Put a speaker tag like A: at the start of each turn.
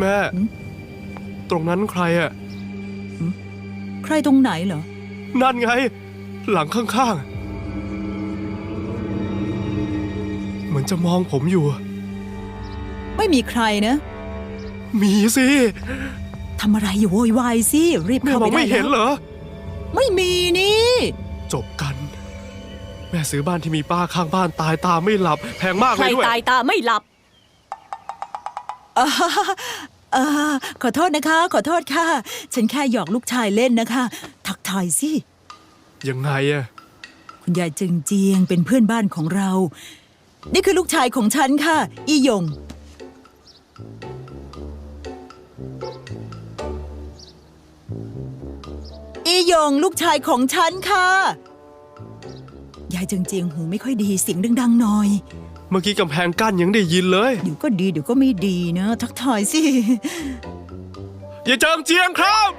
A: แม่
B: หืม
A: ตรงนั้นใครอะ
B: ใครตรงไหนเหรอ
A: นั่นไง หลังข้างๆ เหมือนจะมองผมอยู่
B: ไม่มีใครนะ
A: มีสิ
B: ทำอะไรอยู่โวยวายสิ รีบ
A: แม่
B: เข้าม
A: อ
B: ไป
A: ง
B: ได้
A: ไม่เห็น
B: แล้ว
A: เหรอ
B: ไม่มีนี่
A: จบกัน แม่ซื้อบ้านที่มีป้าข้างบ้านตายตาไม่หลับ แพงมาก
C: ใค
A: เล
C: ร
A: ยด้วย
C: ตายตาไม่หลับ
B: อ่าอ่าขอโทษนะคะ ขอโทษค่ะ ฉันแค่หยอกลูกชายเล่นนะคะ ทักทายสิ
A: ยังไงอะ
B: คุณยายจึงเจียงเป็นเพื่อนบ้านของเรา นี่คือลูกชายของฉันค่ะ อีหยง อีหยงลูกชายของฉันค่ะ ยายจึงเจียงหูไม่ค่อยดีเสียงดังๆหน่อย
A: เมื่อกี้กำแพงกั้นยังได้ยินเลย
B: เดี๋ยวก็ดีเดี๋ยวก็ไม่ดีนะ ทักทายสิ
A: อย่าเจิงเจียงครับ